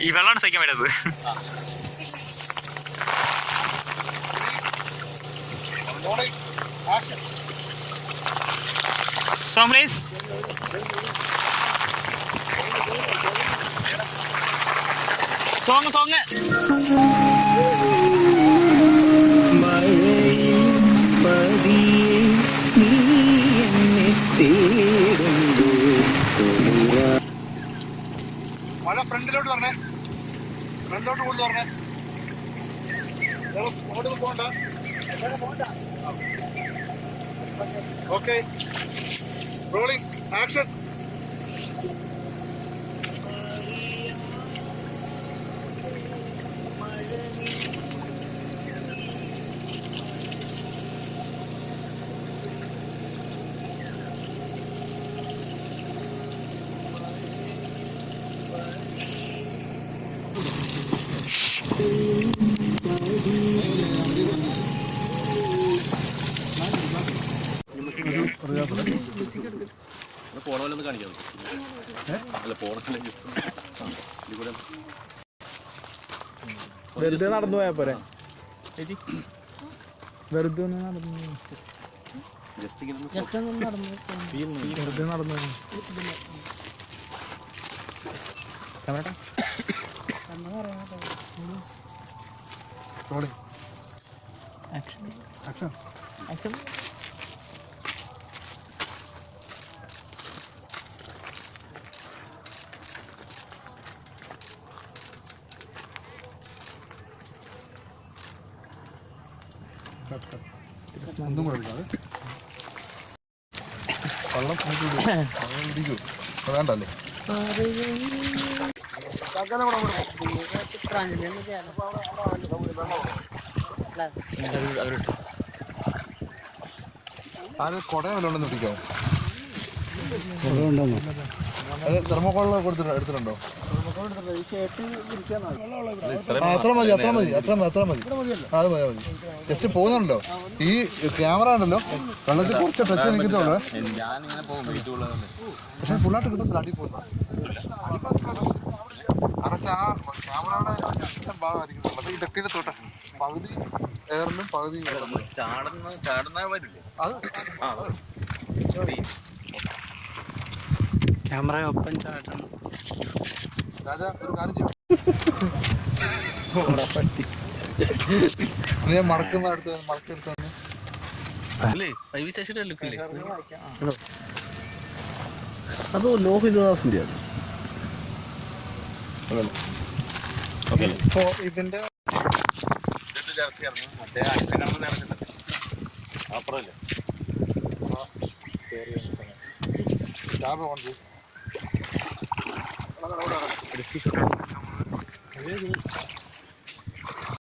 ഈ വെള്ളമാണ് സഹിക്കാൻ പറ്റാത്തത് സോങ് പ്ലീസ് സോങ് സോങ് മഴയിൽ പതിയെ നീ എന്നെ തേടുമ്പോൾ സോങ് മഴ ഫ്രണ്ടിലോട്ട് പറഞ്ഞേ ഫ്രണ്ടിലോട്ട് കൂടുതൽ പറഞ്ഞേ അങ്ങോട്ട് പോകണ്ട. ഓക്കെ റോളിംഗ് ആക്ഷൻ പോണവല്ലൊന്ന് കാണിക്കാം അല്ല പോണല്ലേ വെറുതെ നടന്നു പോയാ പോരെ? വെറുതെ ഒന്ന് നടന്നു ജസ്റ്റ് ഇങ്ങനെ വെറുതെ നടന്നു റോളിംഗ് ആക്ഷൻ ഒന്നും അത് തെർമോക്കോളിൽ എടുത്തിട്ടുണ്ടോ അത്ര മതി അത്ര മതി അത്ര മതി അത്ര മതി. ആ, അത് മതി അത് മതി. ജസ്റ്റ് പോകുന്നുണ്ടോ? ഈ ക്യാമറ ഉണ്ടല്ലോ? വെള്ളത്തിൽ കുറച്ച് ടച്ച് നിൽക്കത്തുള്ളൂ പക്ഷെ ഫുള്ളായിട്ട് കിട്ടും അടി പോകുന്നു. അടച്ച ആ ക്യാമറയുടെ ഭാഗമായിരിക്കും വെള്ളത്തിൽ ഇതൊക്കെ തൊട്ട പകുതി എയറിലും പകുതി വെള്ളത്തിലും. ചാടുന്ന ചാടുന്ന വരില്ലേ? അത് ആ ക്യാമറ ഒപ്പം ചാട്ടണം രാജ ഒരു കാര്യം ചെയ്യും. നീ മടക്കുന്ന അടുത്ത് മടക്കെടുത്ത് വന്ന്. അത് ലോഹിതദാസിന്റെ ഓക്കെ. ഇപ്പോ ഇതിന്റെ അപ്പുറല്ലേ ചേർത്തിയായിരുന്നു മറ്റേ Por isso que jogar. Tá vendo?